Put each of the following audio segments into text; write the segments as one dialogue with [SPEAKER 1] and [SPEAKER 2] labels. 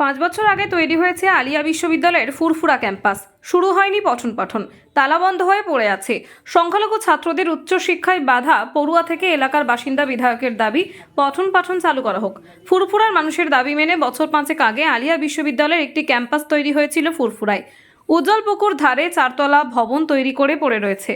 [SPEAKER 1] পাঁচ বছর আগে তৈরি হয়েছে আলিয়া বিশ্ববিদ্যালয়ের ফুরফুরা ক্যাম্পাস। শুরু হয়নি পঠন পাঠন তালাবন্ধ হয়ে পড়ে আছে। সংখ্যালঘু ছাত্রদের উচ্চশিক্ষায় বাধা, পড়ুয়া থেকে এলাকার বাসিন্দা বিধায়কের দাবি, পঠন পাঠন চালু করা হোক। ফুরফুরার মানুষের দাবি মেনে বছর পাঁচেক আগে আলিয়া বিশ্ববিদ্যালয়ের একটি ক্যাম্পাস তৈরি হয়েছিল ফুরফুরায়। উজ্জ্বল পুকুর ধারে চারতলা ভবন তৈরি করে পড়ে রয়েছে।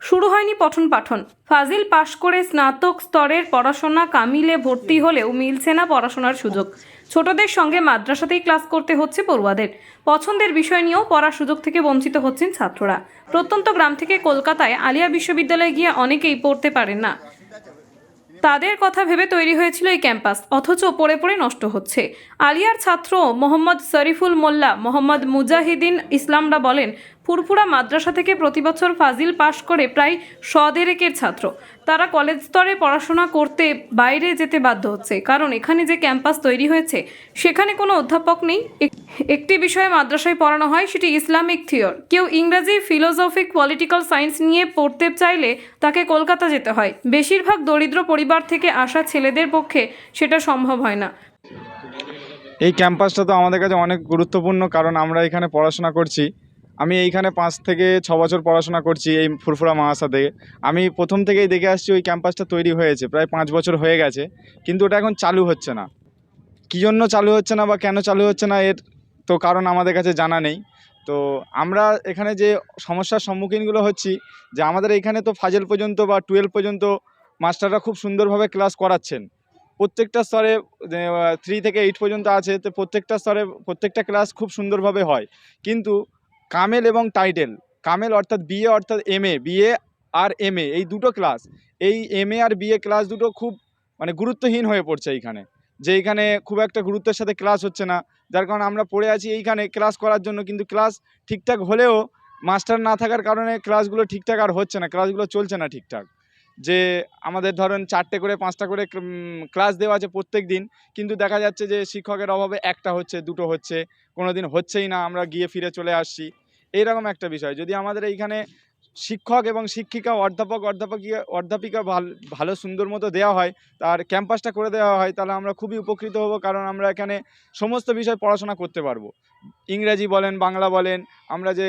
[SPEAKER 1] শুরু হয়নি পঠন পাঠন। ফাজিল পাশ করে স্নাতক স্তরের পড়াশোনা কামিলে ভর্তি হলেও মিলছে না পড়াশোনার সুযোগ। ছোটদের সঙ্গে মাদ্রাসাতেই ক্লাস করতে হচ্ছে পড়ুয়াদের। পছন্দের বিষয় নিয়েও পড়ার সুযোগ থেকে বঞ্চিত হচ্ছেন ছাত্ররা। প্রত্যন্ত গ্রাম থেকে কলকাতায় আলিয়া বিশ্ববিদ্যালয়ে গিয়ে অনেকেই পড়তে পারেন না। তাদের কথা ভেবে তৈরি হয়েছিল এই ক্যাম্পাস, অথচ পড়ে পড়ে নষ্ট হচ্ছে। আলিয়ার ছাত্র মোহাম্মদ শরীফুল মোল্লা, মোহাম্মদ মুজাহিদিন ইসলামরা বলেন ফুরফুরা মাদ্রাসা থেকে প্রতি বছর ফাজিল পাশ করে প্রায় শদেরেকের ছাত্র। তারা কলেজ স্তরে পড়াশোনা করতে বাইরে যেতে বাধ্য হচ্ছে। কারণ এখানে যে ক্যাম্পাস তৈরি হয়েছে, সেখানে কোনো অধ্যাপক নেই। এক- একটি বিষয়ে মাদ্রাসায় পড়ানো হয়, সেটি ইসলামিক থিওর। কেউ ইংরাজি, ফিলোসফিক, পলিটিক্যাল সায়েন্স নিয়ে পড়তে চাইলে তাকে কলকাতা যেতে হয়। বেশিরভাগ দরিদ্র পরিবার থেকে আসা ছেলেদের পক্ষে সেটা সম্ভব হয় না।
[SPEAKER 2] এই ক্যাম্পাসটা তো আমাদের কাছে অনেক গুরুত্বপূর্ণ, কারণ আমরা এখানে পড়াশোনা করছি। আমি এইখানে পাঁচ থেকে ছ বছর পড়াশোনা করছি এই ফুরফুরা মাহাসা থেকে আমি প্রথম থেকেই দেখে আসছি ওই ক্যাম্পাসটা তৈরি হয়েছে, প্রায় পাঁচ বছর হয়ে গেছে, কিন্তু ওটা এখন চালু হচ্ছে না। কী জন্য চালু হচ্ছে না বা কেন চালু হচ্ছে না এর তো কারণ আমাদের কাছে জানা নেই। তো আমরা এখানে যে সমস্যার সম্মুখীনগুলো হচ্ছি, যে আমাদের এখানে তো ফাজেল পর্যন্ত বা টুয়েলভ পর্যন্ত মাস্টাররা খুব সুন্দরভাবে ক্লাস করাচ্ছেন। প্রত্যেকটা স্তরে থ্রি থেকে এইট পর্যন্ত আছে, তো প্রত্যেকটা স্তরে প্রত্যেকটা ক্লাস খুব সুন্দরভাবে হয়। কিন্তু কামেল এবং টাইটেল। কামেল অর্থাৎ বিএ অর্থাৎ এমএ বিএ আর এমএ এই দুটো ক্লাস এই এমএ আর বিএ ক্লাস দুটো খুব মানে গুরুত্বহীন হয়ে পড়ছে এইখানে। যে এইখানে খুব একটা গুরুত্বের সাথে ক্লাস হচ্ছে না। যার কারণে আমরা পড়ে আছি এইখানে ক্লাস করার জন্য, কিন্তু ক্লাস ঠিকঠাক হলেও মাস্টার না থাকার কারণে ক্লাসগুলো ঠিকঠাক আর হচ্ছে না। ক্লাসগুলো চলছে না ঠিকঠাক। যে আমাদের ধরেন চারটে করে, পাঁচটা করে ক্লাস দেওয়া আছে প্রত্যেক দিন, কিন্তু দেখা যাচ্ছে যে শিক্ষকের অভাবে একটা হচ্ছে, দুটো হচ্ছে কোনো দিন হচ্ছেই না। আমরা গিয়ে ফিরে চলে আসছি। এইরকম একটা বিষয়। যদি আমাদের এইখানে শিক্ষক এবং শিক্ষিকা, অধ্যাপক অধ্যাপিকা ভালো ভালো, সুন্দর মতো দেওয়া হয়, তার ক্যাম্পাসটা করে দেওয়া হয়, তাহলে আমরা খুবই উপকৃত হব, কারণ আমরা এখানে সমস্ত বিষয় পড়াশোনা করতে পারব। ইংরাজি বলেন, বাংলা বলেন, আমরা যে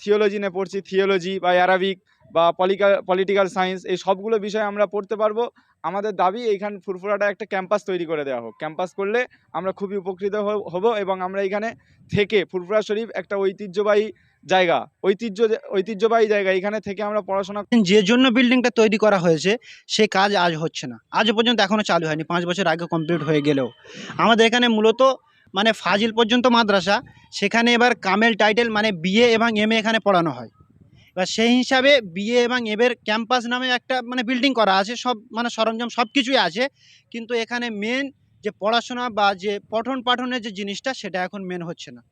[SPEAKER 2] থিওলজি নিয়ে পড়ছি থিওলজি বা অ্যারাবিক বা পলিকা পলিটিক্যাল সায়েন্স এই সবগুলো বিষয় আমরা পড়তে পারব। আমাদের দাবি এইখান ফুরফুরাটা একটা ক্যাম্পাস তৈরি করে দেওয়া হোক। ক্যাম্পাস করলে আমরা খুবই উপকৃত হব এবং আমরা এখানে থেকে ফুরফুরা শরীফ একটা ঐতিহ্যবাহী জায়গা, ঐতিহ্য ঐতিহ্যবাহী জায়গা। এখানে থেকে আমরা পড়াশোনা
[SPEAKER 3] যে জন্য বিল্ডিংটা তৈরি করা হয়েছে, সে কাজ আজ হচ্ছে না। আজ পর্যন্ত এখনও চালু হয়নি, পাঁচ বছর আগে কমপ্লিট হয়ে গেলেও। আমাদের এখানে মূলত মানে ফাজিল পর্যন্ত মাদ্রাসা, সেখানে এবার কামেল টাইটেল মানে বিএ এবং এম এখানে পড়ানো হয়। এবার সেই হিসাবে বিএ এবং এবের ক্যাম্পাস নামে একটা মানে বিল্ডিং করা আছে, সব মানে সরঞ্জাম সব কিছুই আছে। কিন্তু এখানে মেন যে পড়াশোনা বা যে পঠন পাঠনের যে জিনিসটা, সেটা এখন মেন হচ্ছে না।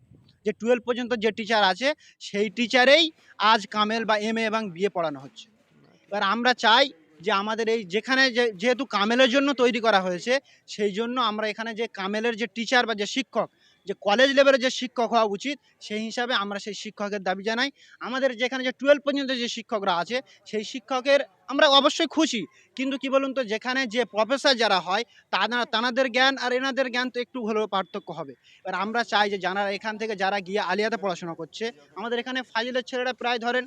[SPEAKER 3] যে টুয়েলভ পর্যন্ত যে টিচার আছে, সেই টিচারেই আজ কামেল বা এম এবং বিএ পড়ানো হচ্ছে। এবার আমরা চাই যে আমাদের এই যেখানে যেহেতু কামেলের জন্য তৈরি করা হয়েছে, সেই জন্য আমরা এখানে যে কামেলের যে টিচার বা যে শিক্ষক যে কলেজ লেভেলের যে শিক্ষক হওয়া উচিত, সেই হিসাবে আমরা সেই শিক্ষকের দাবি জানাই। আমাদের যেখানে যে টুয়েলভ পর্যন্ত যে শিক্ষকরা আছে, সেই শিক্ষকের আমরা অবশ্যই খুশি। কিন্তু কি বলুন তো, যেখানে যে প্রফেসর যারা হয়, তারা তানাদের জ্ঞান আর এনাদের জ্ঞান তো একটু হলেও পার্থক্য হবে। এবার আমরা চাই যে যারা এখান থেকে, যারা গিয়ে আলিয়াতে পড়াশোনা করছে, আমাদের এখানে ফাজিলের ছেলেরা প্রায় ধরেন,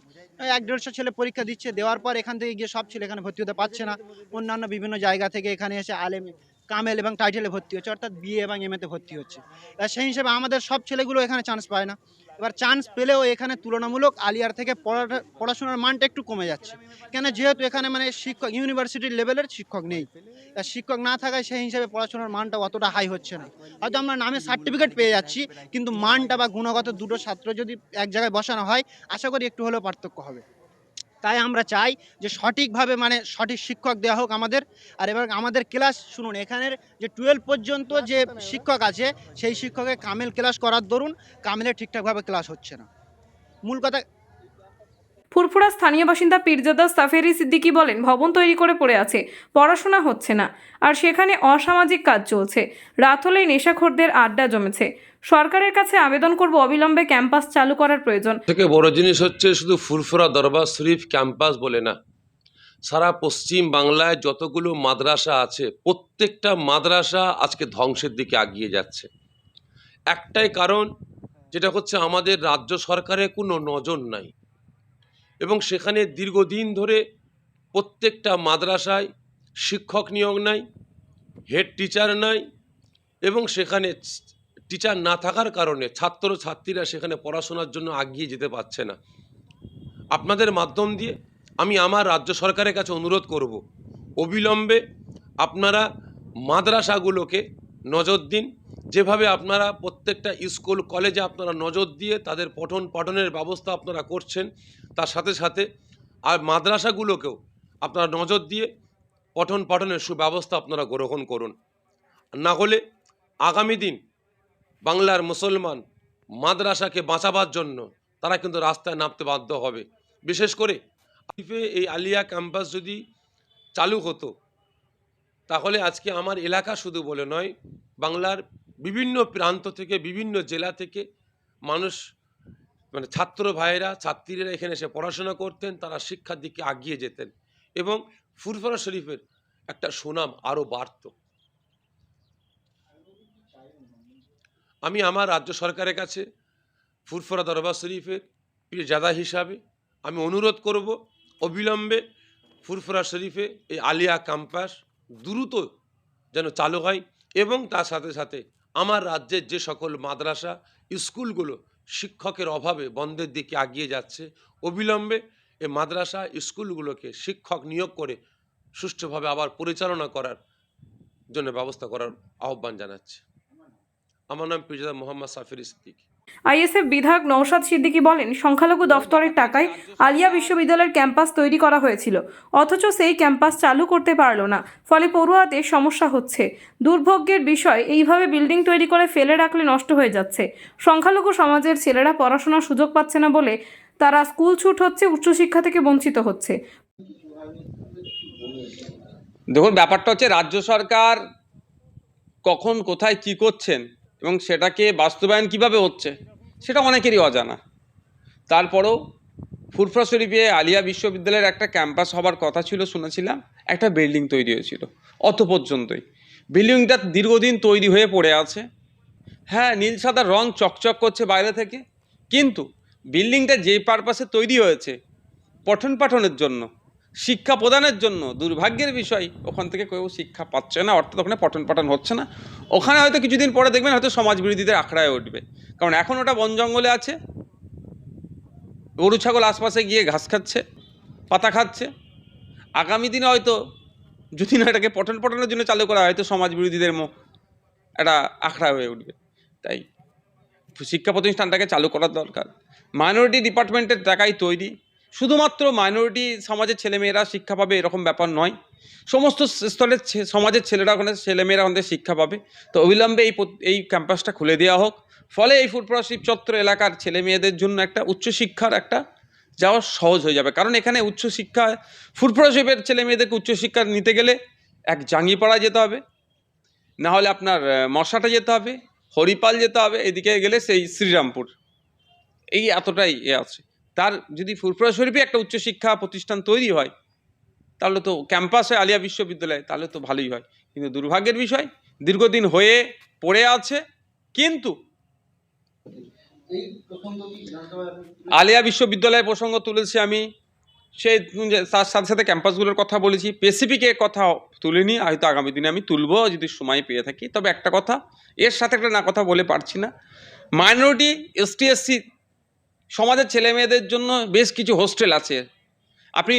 [SPEAKER 3] এক দেড়শো ছেলে পরীক্ষা দিচ্ছে, দেওয়ার পর এখান থেকে গিয়ে সব ছেলে এখানে ভর্তি হতে পারছে না। অন্যান্য বিভিন্ন জায়গা থেকে এখানে এসে আলেম কামেল এবং টাইটেলে ভর্তি হচ্ছে, অর্থাৎ বিএ এবং এম এতে ভর্তি হচ্ছে। এবার সেই হিসেবে আমাদের সব ছেলেগুলো এখানে চান্স পায় না। এবার চান্স পেলেও এখানে তুলনামূলক আলিয়ার থেকে পড়াটা, পড়াশোনার মানটা একটু কমে যাচ্ছে। কেন যেহেতু এখানে মানে শিক্ষক ইউনিভার্সিটির লেভেলের শিক্ষক নেই। শিক্ষক না থাকায় সেই হিসাবে পড়াশোনার মানটা অতটা হাই হচ্ছে না। হয়তো আমরা নামে সার্টিফিকেট পেয়ে যাচ্ছি, কিন্তু মানটা বা গুণগত দুটো ছাত্র যদি এক জায়গায় বসানো হয়, আশা করি একটু হলেও পার্থক্য হবে। তাই আমরা চাই যে সঠিকভাবে মানে সঠিক শিক্ষক দেওয়া হোক আমাদের। আর এবার আমাদের ক্লাস শুনুন এখানের যে টুয়েলভ পর্যন্ত যে শিক্ষক আছে সেই শিক্ষকের কামেল ক্লাস করার দরুন কামেলে ঠিকঠাকভাবে ক্লাস হচ্ছে না। মূল কথা
[SPEAKER 1] ফুরফুরা স্থানীয় বাসিন্দা পীরজাদা সাফেরি সিদ্দিকী বলেন, ভবন তৈরি করে পড়ে আছে, পড়াশোনা হচ্ছে না। আর সেখানে অসামাজিক কাজ চলছে। রাত হলেই নেশাখোরদের আড্ডা জমেছে। সরকারের কাছে আবেদন করব অবিলম্বে ক্যাম্পাস চালু করার প্রয়োজন।
[SPEAKER 4] থেকে বড় জিনিস হচ্ছে শুধু ফুরফুরা দরবার শরীফ ক্যাম্পাস বলে না। সারা পশ্চিম বাংলায় যতগুলো মাদ্রাসা আছে, প্রত্যেকটা মাদ্রাসা আজকে ধ্বংসের দিকে এগিয়ে যাচ্ছে। একটাই কারণ, যেটা হচ্ছে আমাদের রাজ্য সরকারের কোনো নজর নাই। এবং সেখানে দীর্ঘদিন ধরে প্রত্যেকটা মাদ্রাসায় শিক্ষক নিয়োগ নাই হেড টিচার নাই এবং সেখানে টিচার না থাকার কারণে ছাত্র ছাত্রীরা সেখানে পড়াশোনার জন্য আগিয়ে যেতে পারছে না। আপনাদের মাধ্যম দিয়ে আমি আমার রাজ্য সরকারের কাছে অনুরোধ করব, অবিলম্বে আপনারা মাদ্রাসাগুলোকে নজর দিন। যেভাবে আপনারা প্রত্যেকটা স্কুল, কলেজে আপনারা নজর দিয়ে তাদের পঠন পাঠনের ব্যবস্থা আপনারা করছেন তার সাথে সাথে আর মাদ্রাসাগুলোকেও আপনারা নজর দিয়ে পঠন পাঠনের সুব্যবস্থা আপনারা গ্রহণ করুন। না হলে আগামী দিন বাংলার মুসলমান মাদ্রাসাকে বাঁচাবার জন্য তারা কিন্তু রাস্তায় নামতে বাধ্য হবে। বিশেষ করে আলিফে এই আলিয়া ক্যাম্পাস যদি চালু হতো, তাহলে আজকে আমার এলাকা শুধু বলে নয়, বাংলার বিভিন্ন প্রান্ত থেকে, বিভিন্ন জেলা থেকে মানুষ মানে ছাত্র ভাইয়েরা, ছাত্রীরা এখানে এসে পড়াশোনা করতেন, তারা শিক্ষার দিকে আগিয়ে যেতেন এবং ফুরফরা শরীফের একটা সুনাম আরও বাড়ত। আমি আমার রাজ্য সরকারের কাছে ফুরফরা দরবার শরীফের পীরজাদা হিসাবে আমি অনুরোধ করব, অবিলম্বে ফুরফুরা শরীফে এই আলিয়া ক্যাম্পাস দ্রুত যেন চালু হয় এবং তার সাথে সাথে আমার রাজ্যের যে সকল মাদ্রাসা, স্কুলগুলো শিক্ষকের অভাবে বন্ধের দিকে এগিয়ে যাচ্ছে। অবিলম্বে এ মাদ্রাসা স্কুলগুলোকে শিক্ষক নিয়োগ করে সুষ্ঠুভাবে আবার পরিচালনা করার জন্য ব্যবস্থা করার আহ্বান জানাচ্ছি। আমার নাম পিরজাদা মোহাম্মদ সাফির সিদ্দিকী।
[SPEAKER 1] আইএসএফ বিধায়ক নৌশাদ সিদ্দিকী বলেন সংখ্যালঘু দফতরের টাকায় আলিয়া বিশ্ববিদ্যালয়ের ক্যাম্পাস তৈরি করা হয়েছিল অথচ সেই ক্যাম্পাস চালু করতে পারল না ফলে পড়ুয়াদের সমস্যা হচ্ছে। দুর্ভোগ্যের বিষয় এইভাবে বিল্ডিং তৈরি করে ফেলে রাখলে নষ্ট হয়ে যাচ্ছে। সংখ্যালঘু সমাজের ছেলেরা পড়াশোনার সুযোগ পাচ্ছে না বলে তারা স্কুল ছুট হচ্ছে উচ্চশিক্ষা থেকে বঞ্চিত হচ্ছে।
[SPEAKER 5] দেখুন ব্যাপারটা হচ্ছে রাজ্য সরকার কখন কোথায় কি করছেন এবং সেটাকে বাস্তবায়ন কীভাবে হচ্ছে, সেটা অনেকেরই অজানা। তারপরেও ফুরফুরা শরীফে আলিয়া বিশ্ববিদ্যালয়ের একটা ক্যাম্পাস হবার কথা ছিল, শুনেছিলাম, একটা বিল্ডিং তৈরি হয়েছিল, অত পর্যন্তই। বিল্ডিংটা দীর্ঘদিন তৈরি হয়ে পড়ে আছে। হ্যাঁ নীল সাদা রং চকচক করছে বাইরে থেকে, কিন্তু বিল্ডিংটা যে পারপাসে তৈরি হয়েছে পঠন পাঠনের জন্য শিক্ষা প্রদানের জন্য দুর্ভাগ্যের বিষয়, ওখান থেকে কেউ শিক্ষা পাচ্ছে না, অর্থাৎ ওখানে পঠন পাঠন হচ্ছে না। ওখানে হয়তো কিছুদিন পরে দেখবেন হয়তো সমাজ বিরোধীদের আখড়ায় উঠবে। কারণ এখন ওটা বন জঙ্গলে আছে। গরু, ছাগল আশপাশে গিয়ে ঘাস খাচ্ছে, পাতা খাচ্ছে। আগামী দিনে হয়তো যদি না এটাকে পঠন পঠনের জন্য চালু করা হয়তো সমাজ বিরোধীদের একটা আখড়া হয়ে উঠবে। তাই শিক্ষা প্রতিষ্ঠানটাকে চালু করার দরকার। মাইনরিটি ডিপার্টমেন্টের টাকাই তৈরি। শুধুমাত্র মাইনরিটি সমাজের ছেলেমেয়েরা শিক্ষা পাবে এরকম ব্যাপার নয়। সমস্ত স্তরের সমাজের ছেলেরা ওখানে, ছেলেমেয়েরা ওখানে শিক্ষা পাবে। তো অবিলম্বে এই এই ক্যাম্পাসটা খুলে দেওয়া হোক। ফলে এই ফুটপ্রা শিব চত্বর এলাকার ছেলে মেয়েদের জন্য একটা উচ্চশিক্ষার একটা যাওয়া সহজ হয়ে যাবে। কারণ এখানে উচ্চশিক্ষা ফুটপ্রা শিবের ছেলে মেয়েদেরকে উচ্চশিক্ষা নিতে গেলে এক জাঙ্গিপাড়া যেতে হবে। না হলে আপনার মশাটা যেতে হবে, হরিপাল যেতে হবে, এদিকে গেলে সেই শ্রীরামপুর। এই এতটাই এ আছে। তার যদি ফুরফুরা শরীফে একটা উচ্চশিক্ষা প্রতিষ্ঠান তৈরি হয়, তাহলে তো ক্যাম্পাসে আলিয়া বিশ্ববিদ্যালয় তাহলে তো ভালোই হয়। কিন্তু দুর্ভাগ্যের বিষয়, দীর্ঘদিন হয়ে পড়ে আছে, কিন্তু আলিয়া বিশ্ববিদ্যালয়ের প্রসঙ্গ তুলেছি আমি সেই তার সাথে সাথে ক্যাম্পাসগুলোর কথা বলেছি স্পেসিফিক কথা তুলিনি, হয়তো আগামী দিনে আমি তুলবো, যদি সময় পেয়ে থাকি। তবে একটা কথা, এর সাথে একটা না কথা বলে পারছি না। মাইনরিটি এসটি এসসি সমাজের ছেলে মেয়েদের জন্য বেশ কিছু হোস্টেল আছে। আপনি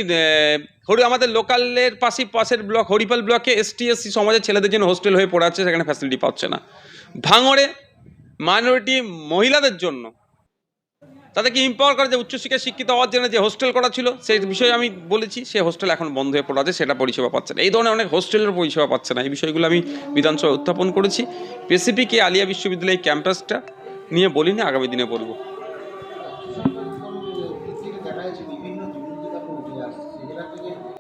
[SPEAKER 5] হরি, আমাদের লোকালের পাশে, পাশের ব্লক, হরিপাল ব্লকে এসটি এসসি সমাজের ছেলেদের জন্য হোস্টেল হয়ে পড়ে আছে, সেখানে ফ্যাসিলিটি পাচ্ছে না। ভাঙড়ে মাইনরিটি মহিলাদের জন্য তাদেরকে ইম্পাওয়ার করে যে উচ্চশিক্ষায় শিক্ষিত হওয়ার জন্য যে হোস্টেল করা ছিল সেই বিষয়ে আমি বলেছি সেই হোস্টেল এখন বন্ধ হয়ে পড়ে আছে, সেটা পরিষেবা পাচ্ছে না। এই ধরনের অনেক হোস্টেলের পরিষেবা পাচ্ছে না। এই বিষয়গুলো আমি বিধানসভায় উত্থাপন করেছি। স্পেসিফিক আলিয়া বিশ্ববিদ্যালয় ক্যাম্পাসটা নিয়ে বলিনি, আগামী দিনে বলব।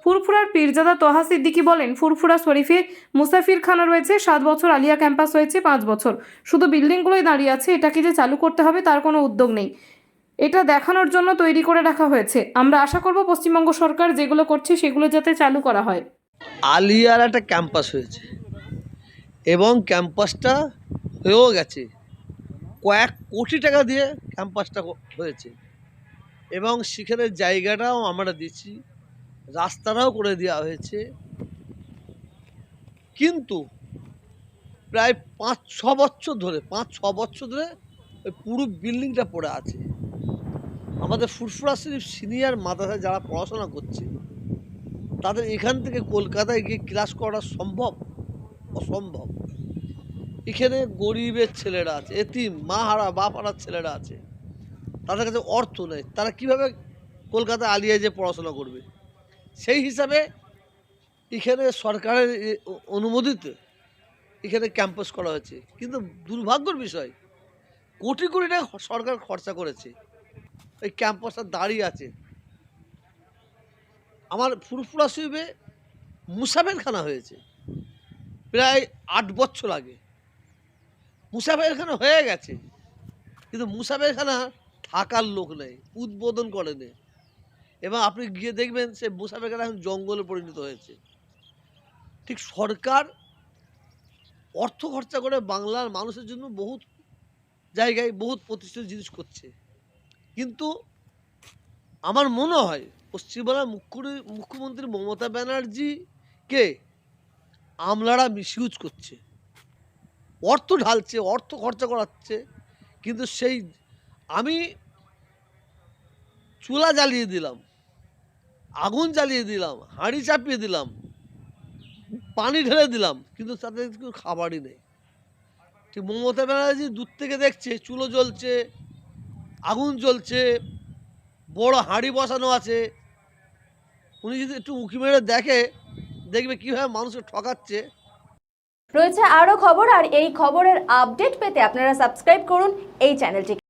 [SPEAKER 1] ফুরফুরার পীরজাদা তোহা সিদ্দিকী বলেন, ফুরফুরা শরীফে মুসাফির খানা রয়েছে, সাত বছর আলিয়া ক্যাম্পাস হয়েছে, পাঁচ বছর। শুধু বিল্ডিংগুলোই দাঁড়িয়ে আছে, এটাকে যে চালু করতে হবে তার কোনো উদ্যোগ নেই। এটা দেখানোর জন্য তৈরি করে রাখা হয়েছে। আমরা আশা করব পশ্চিমবঙ্গ সরকার যেগুলো করছে সেগুলো যাতে চালু করা হয়।
[SPEAKER 6] আলিয়ার একটা ক্যাম্পাস হয়েছে এবং ক্যাম্পাসটা হয়েও গেছে। কয়েক কোটি টাকা দিয়ে ক্যাম্পাসটা হয়েছে এবং সেখানে জায়গাটাও আমরা দিচ্ছি। রাস্তাটাও করে দেওয়া হয়েছে। কিন্তু প্রায় পাঁচ, ছ বছর ধরে, পাঁচ, ছ বছর ধরে ওই পুরো বিল্ডিংটা পড়ে আছে। আমাদের ফুরফুরা শরীফ সিনিয়র মাদ্রাসায় যারা পড়াশোনা করছে, তাদের এখান থেকে কলকাতায় গিয়ে ক্লাস করা সম্ভব? অসম্ভব। এখানে গরিবের ছেলেরা আছে, এতিম মা হারা বাপ হারার ছেলেরা আছে। তাদের কাছে অর্থ নেই। তারা কীভাবে কলকাতা আলিয়ায় যে পড়াশোনা করবে? সেই হিসাবে এখানে সরকারের অনুমোদিত এখানে ক্যাম্পাস করা হয়েছে। কিন্তু দুর্ভাগ্যর বিষয়, কোটি কোটি টাকা সরকার খরচা করেছে। এই ক্যাম্পাসটা দাঁড়িয়ে আছে। আমার ফুরফুরা শরীফে মুসাফেরখানা হয়েছে। প্রায় আট বছর আগে। মুসাফেরখানা হয়ে গেছে। কিন্তু মুসাফেরখানা থাকার লোক নেই, উদ্বোধন করেনি। এবং আপনি গিয়ে দেখবেন সে মুসাফেরখানা এখন জঙ্গলে পরিণত হয়েছে। ঠিক সরকার অর্থ খরচা করে বাংলার মানুষের জন্য বহুত জায়গায় বহুত প্রতিষ্ঠিত জিনিস করছে। কিন্তু আমার মনে হয় পশ্চিমবাংলার মুখ্য মুখ্যমন্ত্রী মমতা ব্যানার্জিকে আমলারা মিসইউজ করছে। অর্থ ঢালছে, অর্থ খরচা করাচ্ছে, কিন্তু সেই আমি চুলা জ্বালিয়ে দিলাম। আগুন জ্বালিয়ে দিলাম, হাঁড়ি চাপিয়ে দিলাম, পানি ঢেলে দিলাম, কিন্তু তাতে কোনো খাবারই নেই। ঠিক মমতা ব্যানার্জি দূর থেকে দেখছে, চুলো জ্বলছে, আগুন জ্বলছে, বড় হাঁড়ি বসানো আছে। উনি যদি একটু উঁকি মেরে দেখে, দেখবে কীভাবে মানুষকে ঠকাচ্ছে।
[SPEAKER 7] রয়েছে আরও খবর, আর এই খবরের আপডেট পেতে আপনারা সাবস্ক্রাইব করুন এই চ্যানেলটিকে।